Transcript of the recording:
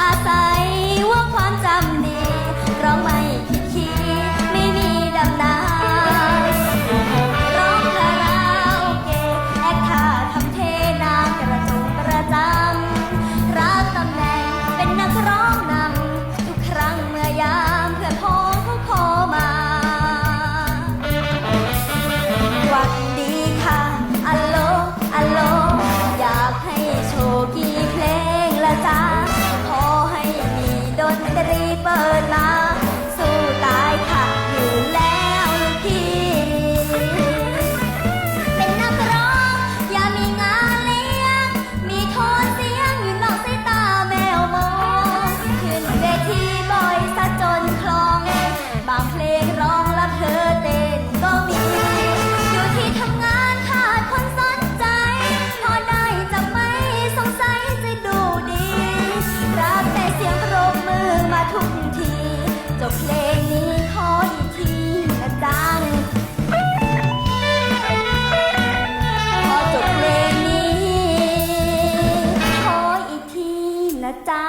อาศัย ทุกที จบเพลงนี้ขออีกทีนะจ๊ะขอจบเพลงนี้ขออีกทีนะจ๊ะ